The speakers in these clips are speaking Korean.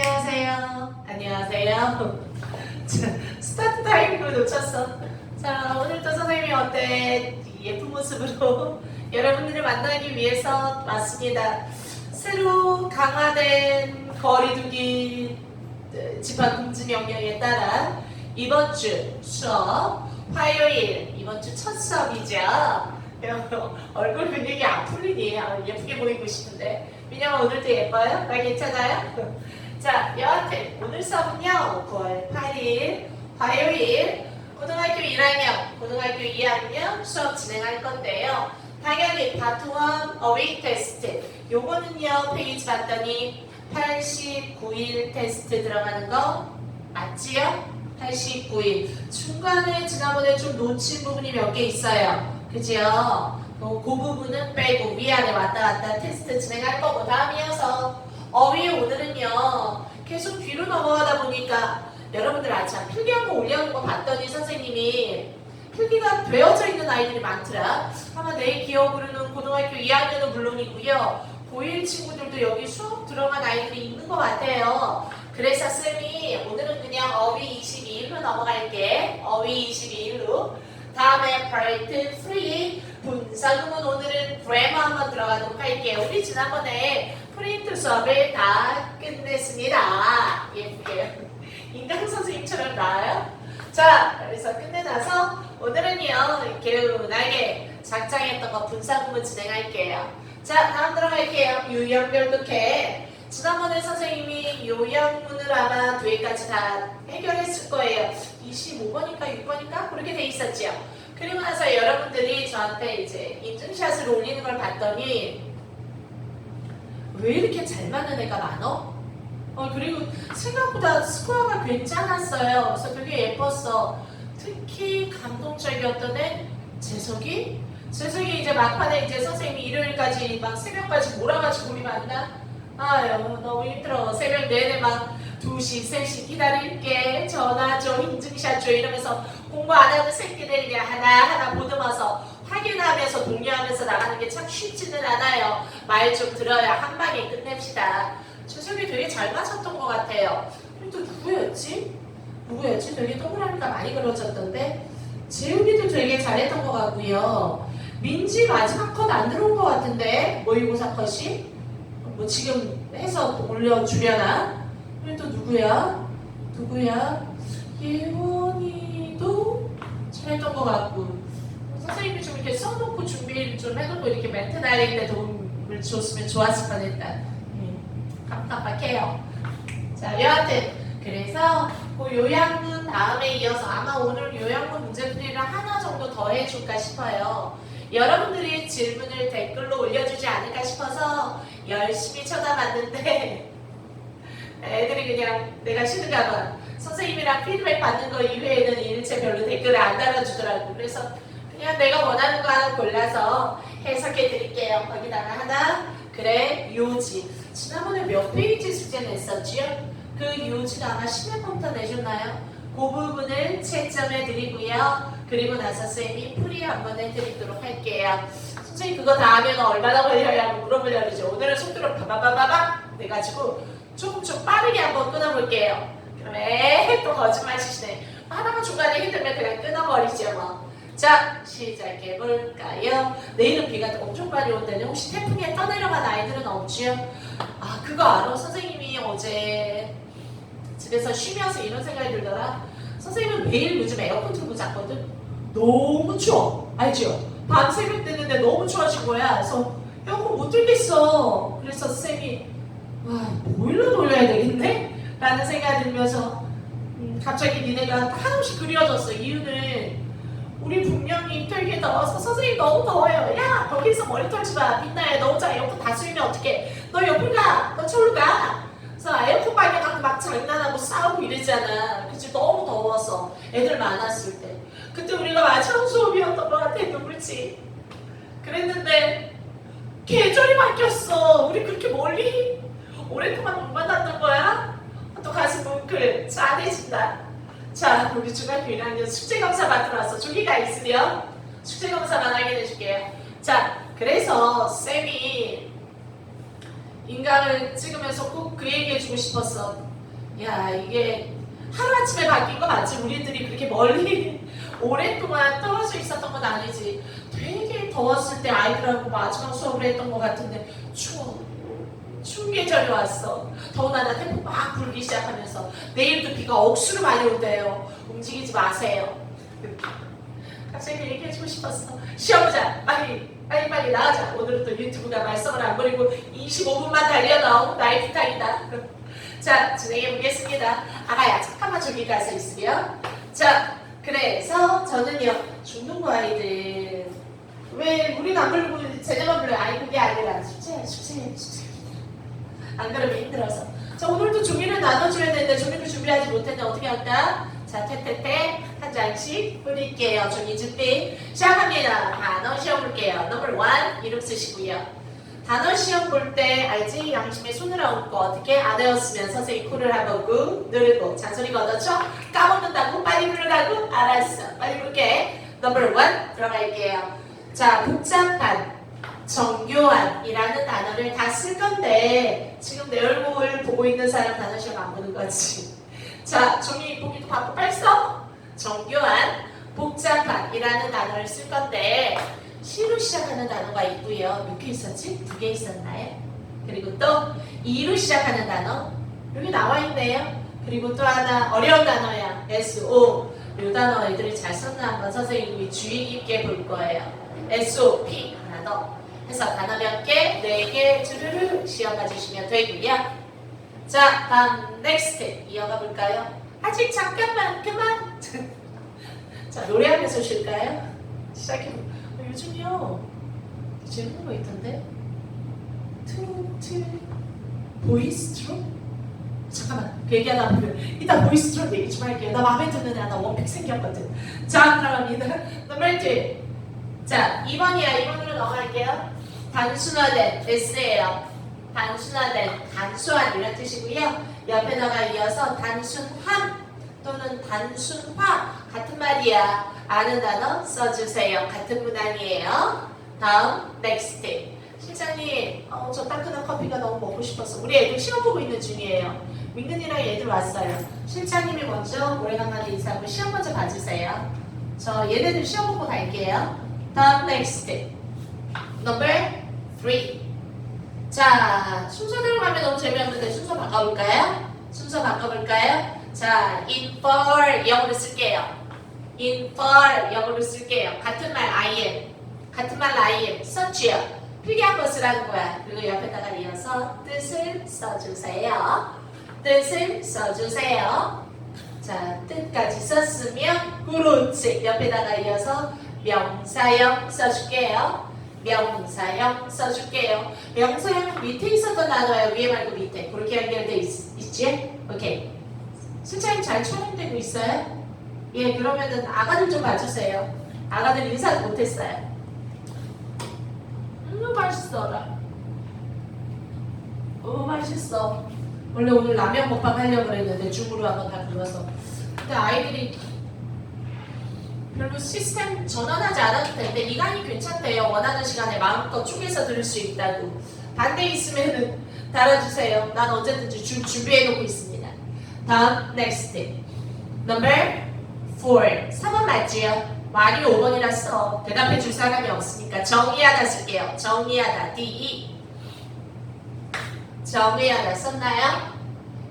안녕하세요. 안녕하세요. 자, 스타트 타임을 놓쳤어. 자, 오늘도 선생님이 어때? 예쁜 모습으로 여러분들을 만나기 위해서 왔습니다. 새로 강화된 거리두기 어, 집합 금지 명령에 따라 이번 주 수업 화요일 이번 주 첫 수업이죠. 얼굴 근육이 안 풀리니 아, 예쁘게 보이고 싶은데 민영아 오늘도 예뻐요? 나 괜찮아요? 자 여하튼 오늘 수업은요 9월 8일 화요일 고등학교 1학년 고등학교 2학년 수업 진행할 건데요 당연히 파트 1 어웨이 테스트 요거는요 페이지 봤더니 89일 테스트 들어가는 거 맞지요? 89일 중간에 지난번에 좀 놓친 부분이 몇 개 있어요 그지요? 어, 그 부분은 빼고 위아래 왔다 갔다 테스트 진행할 거고 다음 이어서 어휘 오늘은요 계속 뒤로 넘어가다 보니까 여러분들 아참 필기 한번 올려놓은 거 봤더니 선생님이 필기가 되어져 있는 아이들이 많더라. 아마 내 기억으로는 고등학교 2학년은 물론이고요. 고1 친구들도 여기 수업 들어간 아이들이 있는 것 같아요. 그래서 쌤이 오늘은 그냥 어휘 22일로 넘어갈게. 어휘 22일로. 다음에 파트 3 분사구문 오늘은 그래머 한번 들어가도록 할게요. 우리 지난번에 프린트 수업을 다 끝냈습니다. 예쁘게 인강 선생님처럼 나와요. 자, 그래서 끝내놔서 오늘은요 개운하게 작장했던 거 분사 구문 진행할게요. 자, 다음 들어갈게요. 유형별도 개. 지난번에 선생님이 요양문을 아마 뒤에까지 다 해결했을 거예요. 25번인가 6번인가 그렇게 돼 있었죠. 그리고 나서 여러분들이 저한테 이제 인증샷을 올리는 걸 봤더니 왜 이렇게 잘 맞는 애가 많어? 어 그리고 생각보다 스코어가 괜찮았어요. 그래서 되게 예뻤어. 특히 감동적이었던 애 재석이 재석이 이제 막판에 이제 선생님이 일요일까지 막 새벽까지 몰아가지고 우리 만나 아유 너무 힘들어 새벽 내내 막 2시 3시 기다릴게 전화 줘 인증샷 줘 이러면서 공부 안 하는 새끼들 그냥 하나하나 보듬어서 확인하면서 독려하면서 나가는 게 참 쉽지는 않아요 말 좀 들어야 한 방에 끝냅시다 재석이 되게 잘 맞췄던 것 같아요 또 누구였지? 누구였지? 되게 동그라미가 많이 그려졌던데 재욱이도 되게 잘했던 것 같고요 민지 마지막 컷 안 들어온 것 같은데 모의고사 컷이 뭐 지금 해서 올려주려나? 그리고 또 누구야? 누구야? 예원이도 잘했던 것 같고 선생님이 좀 이렇게 써놓고 준비를 좀 해놓고 이렇게 멘트 날릴 때 도움을 줬으면 좋았을 뻔했다. 음, 깜깜하게요. 자, 여하튼 그래서 그 요양문 다음에 이어서 아마 오늘 요양문 문제풀이를 하나 정도 더 해줄까 싶어요. 여러분들이 질문을 댓글로 올려주지 않을까 싶어서 열심히 쳐다봤는데 애들이 그냥 내가 싫은가 봐. 선생님이랑 피드백 받는 거 이외에는 일체 별로 댓글을 안 달아주더라고. 그래서 그냥 내가 원하는 거 하나 골라서 해석해 드릴게요. 거기다가 하나, 그래, 요지. 지난번에 몇 페이지 숙제 냈었지요? 그 요지가 아마 10회부터 내줬나요? 그 부분을 채점해 드리고요. 그리고 나서 쌤이 풀이 한번 해드리도록 할게요. 선생님 그거 다 하면 얼마나 걸려야 하고 물어보려고 그러죠. 오늘은 속도로 바바바바박 내가지고 조금 좀 빠르게 한번 끊어볼게요. 그러면 또 거짓말 치시네. 하나만 중간에 힘들면 그냥 끊어버리죠 뭐. 자 시작해볼까요? 내일은 비가 엄청 많이 온다네. 혹시 태풍에 떠내려간 아이들은 없지요? 아 그거 알아? 선생님이 어제 집에서 쉬면서 이런 생각이 들더라. 선생님은 매일 요즘 에어컨 틀고 잤거든. 너무 추워. 알죠? 밤 새벽 됐는데 너무 추워진 거야. 그래서 에어컨 못 틀겠어. 그래서 쌤이 와 보일러 돌려야 되겠네? 라는 생각이 들면서 음, 갑자기 니네가 한없이 그리워졌어. 이유는 우리 분명히 되게 더워서 선생님 너무 더워요. 야 거기서 머리 털지 마. 빛나요. 너 혼자 에어컨 다 쓰면 어떡해. 너 옆으로 가. 너 저로 가. 그래서 에어컨 방에 가서 막 장난하고 싸우고 이러잖아. 그치 너무 더워서 애들 많았을 때. 그때 우리가 마지막 수업이었던 것 같아. 누굴지. 그랬는데 계절이 바뀌었어. 우리 그렇게 멀리 오랫동안 못 만났던 거야? 또 가슴 뭉클 짠해진다. 자, 우리 중학교 1학년 숙제검사 받으러 왔어. 조기가 있으면 숙제검사만 확인해 줄게요. 자, 그래서 쌤이 인강을 찍으면서 꼭 그 얘기해주고 싶었어. 야 이게 하루아침에 바뀐 거 맞지? 우리들이 그렇게 멀리 오랫동안 떨어져 있었던 건 아니지. 되게 더웠을 때 아이들하고 마지막 수업을 했던 것 같은데 추워. 추운 계절이 왔어. 더군다나 태풍 막 불기 시작하면서 내일도 비가 억수로 많이 온대요. 움직이지 마세요. 갑자기 얘기해주고 싶었어. 시험자 빨리 빨리 빨리 나가자. 오늘은 또 유튜브가 말썽을 안 부리고 25분만 달려나온 나의 부탁이다. 자 진행해 보겠습니다. 아가야 잠깐만 저기 가서 있으렴. 자 그래서 저는요 중등부 아이들 왜 우리는 안 부르고 쟤네만 불러요? 아니 그게 아니라 숙제 숙제 숙제 안 그러면 힘들어서. 자 오늘도 종이를 나눠줘야 되는데 종이를 준비하지 못했는데 어떻게 할까? 자 테테테 한 장씩 뿌릴게요. 종이 준비 시작합니다. 단어 시험 볼게요. 넘버 원 이름 쓰시고요. 단어 시험 볼 때 알지? 양심에 손을 얹고 어떻게 안 외웠으면 선생님 한번 꾹 누르고 잔소리 걷어쳐 까먹는다고 빨리 부르라고? 알았어. 빨리 부를게. 넘버 원 들어갈게요. 자 복잡한 정교한이라는 단어를 다 쓸 건데 지금 내 얼굴 보고 있는 사람 단어 시험 안 보는 거지. 자, 종이 보기도 바쁘 빨리 써. 정교한, 복잡한이라는 단어를 쓸 건데 시로 시작하는 단어가 있고요. 몇 개 있었지? 두 개 있었나요? 그리고 또 이로 시작하는 단어 여기 나와 있네요. 그리고 또 하나 어려운 단어야. SO. 이 단어 애들이 잘 썼나 한번 선생님이 주의 깊게 볼 거예요. SOP 하나 더. 해서 몇 개, 네 개, 주르르 시험 봐주시면 되고요. 자, 다음 넥스트 이어가 볼까요? 아직 잠깐만 그만. 자, 노래하면서 쉴까요? 시작해 볼. 어, 요즘요 재밌는 거 있던데. 트로트 보이스트로? 잠깐만 그 얘기하다 보면 이따 보이스트로 얘기 좀 할게요. 나 마음에 드는 애 하나 원픽 생겼거든. 자, 들어갑니다. 넘버 2. 자, 2번이야. 2번으로 넘어갈게요. 단순화된 S예요. 단순화된, 단수한 이런 뜻이고요. 옆에다가 이어서 단순함 또는 단순화 같은 말이야. 아는 단어 써주세요. 같은 문항이에요. 다음 next. 실장님, 어, 저 따끈한 커피가 너무 먹고 싶어서 우리 애들 시험 보고 있는 중이에요. 민근이랑 애들 왔어요. 실장님이 먼저 오래간만에 인사하고 시험 먼저 봐주세요. 저 얘네들 시험 보고 갈게요. 다음 next. number 3. 자, 순서대로 가면 너무 재미없는데 순서 바꿔볼까요? 순서 바꿔볼까요? 자, in for 영어로 쓸게요. in for 영어로 쓸게요. 같은 말 I am. 같은 말 I am. such요. 필기한 거 쓰라는 거야. 그리고 옆에다가 이어서 뜻을 써주세요. 뜻을 써주세요. 자, 뜻까지 썼으면 그렇지. 옆에다가 이어서 명사형 써줄게요. 명사형 써줄게요. 명사형 밑에 있었던 단어예요. 위에 말고 밑에. 그렇게 연결돼 있, 있지? 오케이. 실장님 잘 촬영되고 있어요? 예, 그러면은 아가들 좀 봐주세요. 아가들 인사 못했어요. 음, 맛있어라. 오, 맛있어. 원래 오늘 라면 먹방 하려고 그랬는데 줌으로 한번 다 불러서. 근데 아이들이 별로 시스템 전환하지 않아도 되는데 이강이 괜찮대요. 원하는 시간에 마음껏 쪼개서 들을 수 있다고. 반대 있으면은 달아주세요. 난 언제든지 준, 준비해놓고 있습니다. 다음 next. number 4. 3번 맞지요? 말이 5번이라서 대답해 줄 사람이 없으니까 정의하다 쓸게요. 정의하다. DE. 정의하다 썼나요?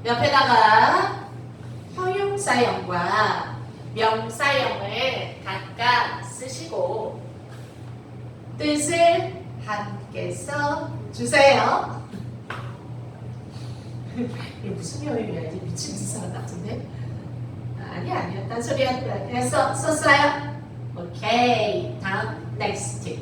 옆에다가 허용사형과 명사형을 각각 쓰시고 뜻을 함께 써 주세요. 이게 무슨 여행이야? 이제 미친 사람 같은데? 아니 아니야. 딴 소리 하는 거야. 그냥 써, 썼어요? 오케이. 다음 next.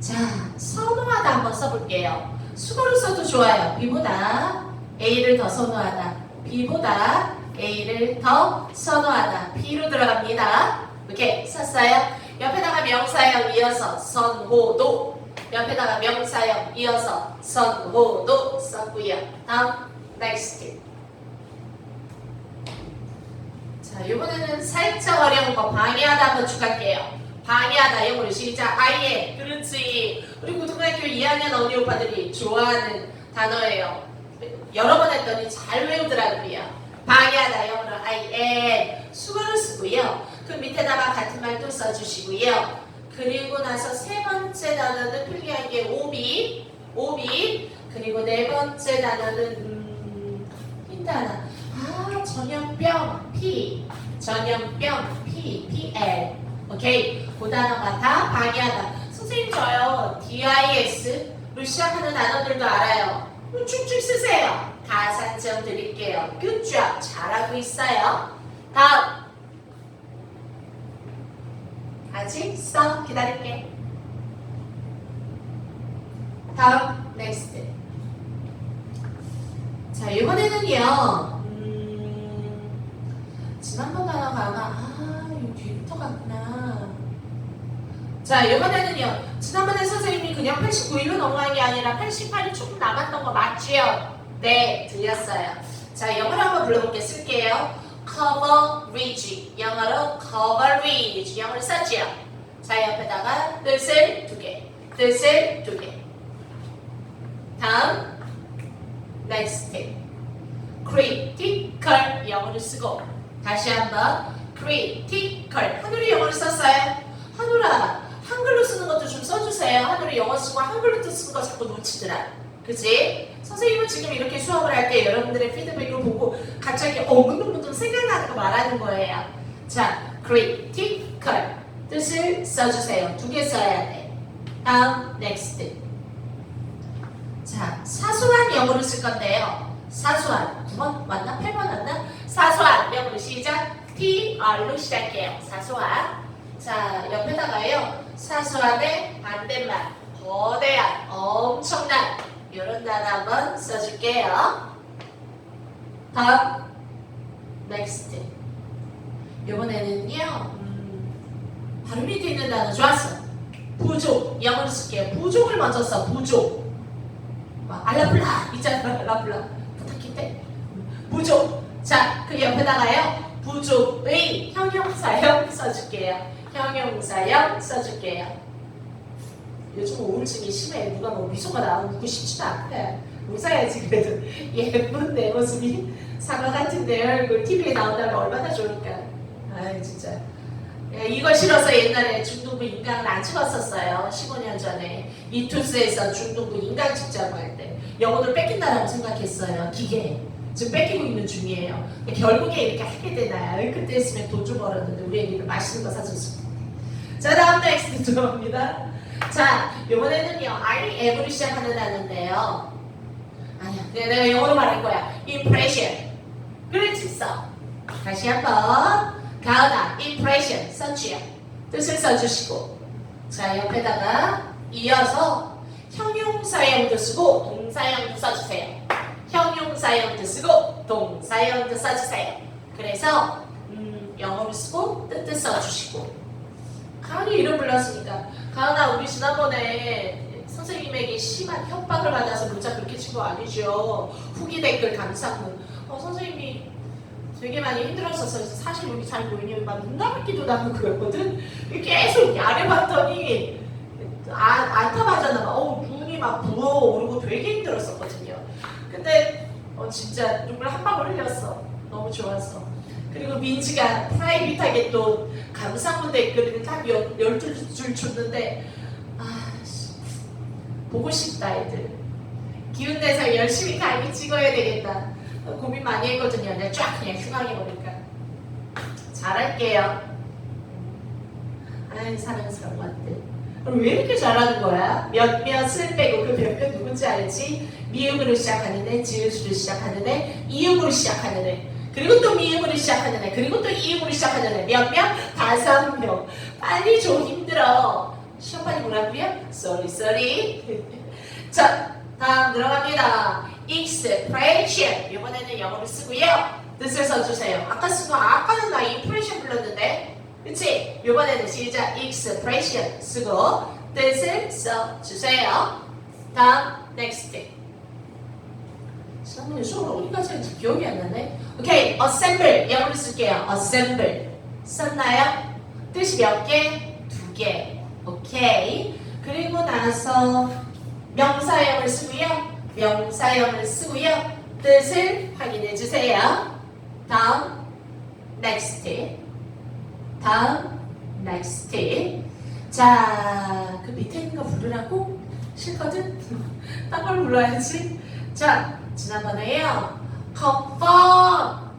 자, 선호하다 한번 써볼게요. 수거로 써도 좋아요. B보다 A를 더 선호하다. B보다 A를 더 선호하다. B로 들어갑니다. 오케이. 썼어요? 옆에다가 명사형 이어서 선호도. 옆에다가 명사형 이어서 선호도 썼고요. 다음 next. 자, 이번에는 살짝 어려운 거 방해하다 추가할게요. 방해하다 영어로 시작. 아예 그렇지. 우리 고등학교 2학년 어린이 오빠들이 좋아하는 단어예요. 여러 번 했더니 잘 외우더라고요. 방해하다 영어로 I am 수거를 쓰고요. 그 밑에다가 같은 말도 써주시고요. 그리고 나서 세 번째 단어는 필기하기에 오비, 오비. 그리고 네 번째 단어는 음, 힌트 하나. 아 전염병 P, 전염병 P, P L. 오케이. 그 단어가 다 방해하다. 선생님 저요 DIS로 시작하는 단어들도 알아요. 쭉쭉 쓰세요. 가산점 드릴게요. Good job. 잘하고 있어요. 다음. 아직 써 기다릴게. 다음 next. 자 이번에는요. 음, 지난번 단어가 아마 아 여기 뒤부터 갔구나. 자 이번에는요. 지난번에 선생님이 그냥 89일로 넘어간 게 아니라 88이 조금 남았던 거 맞지요? 네 들렸어요. 자 영어로 한번 불러볼게 쓸게요. coverage 영어로 coverage 영어로 썼지요. 자 옆에다가 뜻을 두 개, 뜻을 두 개. 다음 next critical 영어를 쓰고 다시 한번 critical 한글로 영어를 썼어요. 한글아 한글로 쓰는 것도 좀 써주세요. 한글로 영어 쓰고 한글로 뜻 쓰는 거 자꾸 놓치더라. 그치? 선생님은 지금 이렇게 수업을 할 때 여러분들의 피드백을 보고 갑자기 어 문득문득 생각나는 거 말하는 거예요. 자, critical 뜻을 써주세요. 두 개 써야 돼. 다음 next. 자, 사소한 영어를 쓸 건데요. 사소한 두번 맞나? 8번 맞나? 사소한 영어로 시작. TR로 시작해요. 사소한. 자, 옆에다가요. 사소한의 반대말. 거대한, 엄청난 이런 단어 한번 써줄게요. 다음 next. 이번에는요. 음, 발음이 되는 단어 좋았어. 부족 영어로 쓸게요. 부족을 먼저 써. 부족. 막 알라블라 있잖아. 알라블라 부탁해. 부족. 자, 그 옆에다가요. 부족의 형용사형 써줄게요. 형용사형 써줄게요. 요즘 우울증이 심해. 누가 뭐 미소가 나오고 싶지도 않대. 웃어야지 그래도 예쁜 내 모습이 사과 같은 내 얼굴 TV에 나온다면 얼마나 좋을까. 아이 진짜. 예, 이거 싫어서 옛날에 중등부 인강을 안 찍었었어요. 15년 전에 이투스에서 중등부 인강 찍자고 할 때 영어를 뺏긴다라고 생각했어요. 기계. 지금 뺏기고 있는 중이에요. 결국에 이렇게 하게 되나요? 그때 했으면 돈 좀 벌었는데 우리 애기를 맛있는 거 사줬을 텐데. 자 다음 넥스트 들어갑니다. 자 이번에는요 I 시작하는 단어인데요. 아니야 내가, 영어로 말할 거야. impression. 그렇지 써. 다시 한번 가은아 impression 써주요. 뜻을 써주시고 자 옆에다가 이어서 형용사형도 쓰고 동사형도 써주세요. 형용사형도 쓰고 동사형도 써주세요. 그래서 음, 영어로 쓰고 뜻도 써주시고 가은이 이름 불렀으니까 가은아 우리 지난번에 선생님에게 심한 협박을 받아서 문자 그렇게 친 거 아니죠? 후기 댓글 감상문 어, 선생님이 되게 많이 힘들었었어요. 사실 여기 잘 보이니 막 눈감기도 나고 그랬거든. 계속 야려봤더니 안, 안타맞았나 봐. 어, 눈이 막 부어오르고 되게 힘들었었거든요. 근데 어, 진짜 눈물 한 방울 흘렸어. 너무 좋았어. 그리고 민지가 프라이빗하게 또 감상문 댓글을 딱 열- 12줄 줬는데 아, 씨, 보고 싶다 애들. 기운 내서 열심히 강의 찍어야 되겠다. 어, 고민 많이 했거든요. 내가 쫙 그냥 휴강해버릴까. 잘할게요. 아이 사랑스러운. 그럼 왜 이렇게 잘하는 거야? 몇몇을 빼고 그 몇몇 누군지 알지? 미음으로 시작하는 애, 지읒으로 시작하는 애, 이음으로 시작하는 애. 그리고 또 미음으로 시작하는 애, 그리고 또 이음으로 시작하는 애. 몇 명? 다섯 명. 빨리 좀 힘들어. 시험판이 뭐라고요? Sorry, sorry. 자, 다음 들어갑니다. expression. 이번에는 영어를 쓰고요. 뜻을 써주세요. 아까 쓴거 아까는 나 impression 불렀는데, 그치? 이번에는 시작 expression 쓰고 뜻을 써주세요. 다음 next. 선생님 수업을 어디까지 했는지 기억이 안 나네. 오케이, assemble 영어로 쓸게요. assemble 썼나요? 뜻이 몇 개? 두 개. 오케이. 그리고 나서 명사형을 쓰고요. 명사형을 쓰고요. 뜻을 확인해 주세요. 다음 next 다음 next 자, 그 밑에 있는 거 부르라고? 싫거든? 딴걸 불러야지. 자, 지난번에요. confirm.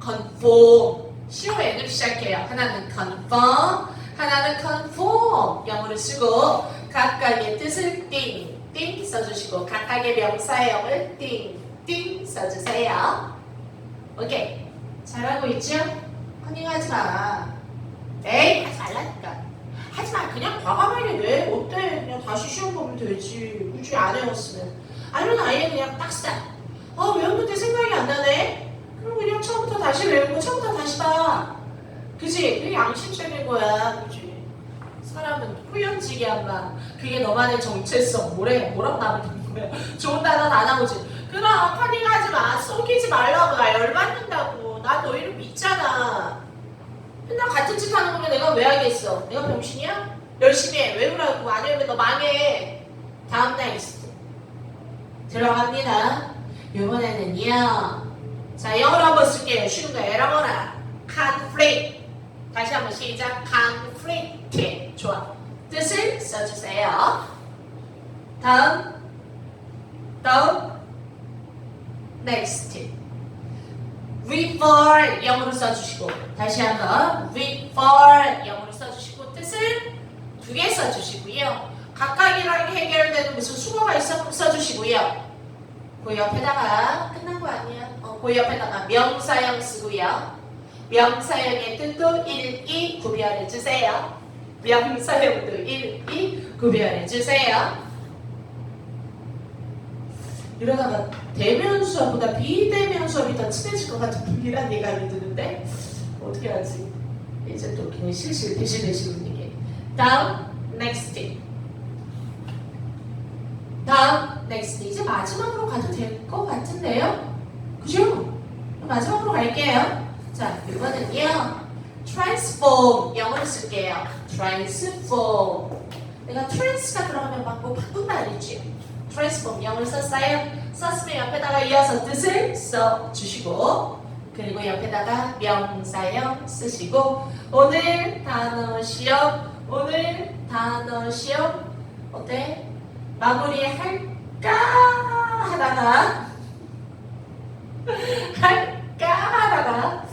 CON으로 시작해요. 하나는 confirm, 하나는 conform. 영어를 쓰고 각각의 뜻을 띵, 띵 써주시고 각각의 명사형을 띵, 띵 써주세요. 오케이. 잘하고 있죠? 컨닝하지 마. 에이, 하지 말라니까. 하지 마 그냥 과감하게 내 어때 그냥 다시 시험 보면 되지 굳이 안 외웠으면 아니면 아예 그냥 딱 스탑 아 외웠는데 생각이 안 나네 그럼 그냥 처음부터 다시 외우고 처음부터 다시 봐 그지 그게 양심적인 거야 그지 사람은 후연지게 한마 그게 너만의 정체성 뭐래 뭐라고 나오는 거야 좋은 단어 다 나오지 그럼 커닝하지 마 속이지 말라고 나 열받는다고 나너 이름 믿잖아 맨날 같은 짓 하는 거면 내가 왜 하겠어? 내가 병신이야? 열심히 해. 외우라고. 안 외우면 너 망해. 다음 넥스트. 들어갑니다. 이번에는요. 자, 영어로 한번 쓸게요. 쉬운 거 에라거나. conflict. 다시 한번 시작. conflict. 좋아. 뜻을 써주세요. 다음. 다음. next. refer 영어로 써주시고 다시 한번 refer 영어로 써주시고 뜻을 두 개 써주시고요 각각이랑 해결되는 무슨 수거가 있어 써주시고요 그 옆에다가 끝난 거 아니야 어, 그 옆에다가 명사형 쓰고요 명사형의 뜻도 1, 2 구별해 주세요 명사형도 1, 2 구별해 주세요 이러다가 대면 수업보다 비대면 수업이 더 친해질 것 같은 분위기란 예감이 드는데 어떻게 하지? 이제 또 그냥 실실 대실대실 분위기. 다음 next. 다음 next. 이제 마지막으로 가도 될 것 같은데요? 그죠? 마지막으로 갈게요. 자, 이거는요. transform 영어로 쓸게요. transform. 내가 trans가 들어가면 막뭐 바꾼다 그랬지? transform 영어를 썼어요. 썼으면 옆에다가 이어서 뜻을 써 주시고 그리고 옆에다가 명사형 쓰시고 오늘 단어 시험 오늘 단어 시험 어때? 마무리 할 까 하다가 할까 하다가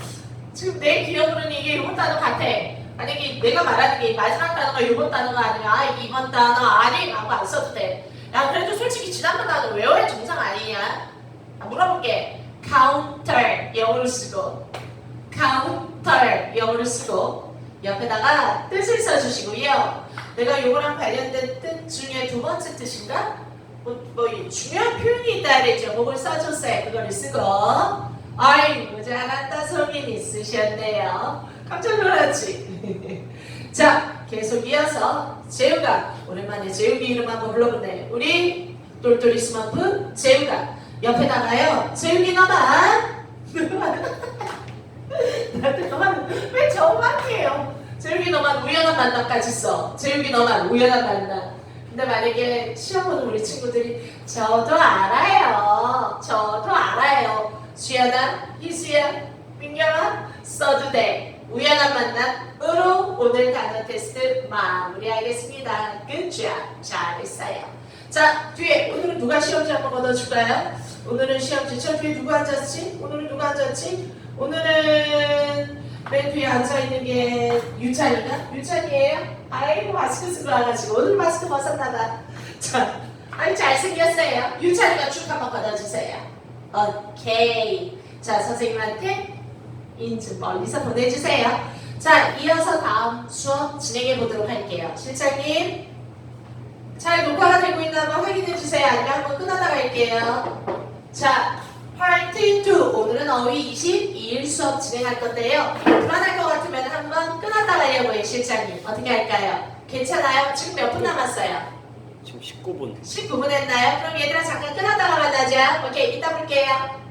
지금 내 기억으로는 이게 이번 단어 같아. 만약에 내가 말하는 게 마지막 단어가 이번 단어가 아니라 아, 이번 단어 아니 라고 안 써도 돼. 야 그래도 솔직히 지난번 단어 외워야 정상 아니냐? 아, 물어볼게. counter 영어로 쓰고 counter 영어로 쓰고 옆에다가 뜻을 써주시고요. 내가 요거랑 관련된 뜻 중에 두 번째 뜻인가? 뭐, 뭐 중요한 표현이 있다 그랬죠. 뭐를 써줬어요. 그거를 쓰고 아이고 잘한다 성인이 쓰셨네요. 깜짝 놀랐지? 자 계속 이어서 재우가 오랜만에 재욱이 이름 한번 불러보네. 우리 똘똘이 스머프 재우가 옆에다가요. 재욱이 너만 나한테 너만 왜 저만 해요? 재욱이 너만 우연한 만남까지 써. 재욱이 너만 우연한 만남. 근데 만약에 시험 보는 우리 친구들이 저도 알아요. 저도 알아요. 수연아, 희수야, 민경아 써도 돼. 우연한 만남으로 오늘 단어 테스트 마무리하겠습니다. Job. 잘했어요. 자, 뒤에 오늘은 누가 시험지 한번 걷어줄까요? 오늘은 시험지 저 뒤에 누구 앉았지? 오늘은 누가 앉았지? 오늘은 맨 뒤에 앉아있는 게 유찬이가? 유찬이에요? 아이고 마스크 쓰고 와가지고 오늘 마스크 벗었나봐. 자, 아이 잘생겼어요. 유찬이가 축 한번 받아주세요. 오케이. 자 선생님한테 인증 멀리서 보내주세요. 자 이어서 다음 수업 진행해 보도록 할게요. 실장님. 잘 녹화가 되고 있나 한번 확인해 주세요. 아니면 한번 끊어다 갈게요. 자 파트 2 오늘은 어휘 22일 수업 진행할 건데요 불안할 것 같으면 한번 끊었다 가려고요 실장님 어떻게 할까요? 괜찮아요? 지금 몇 분 남았어요? 지금 19분. 19분 했나요? 그럼 얘들아 잠깐 끊었다가 만나자 오케이 이따 볼게요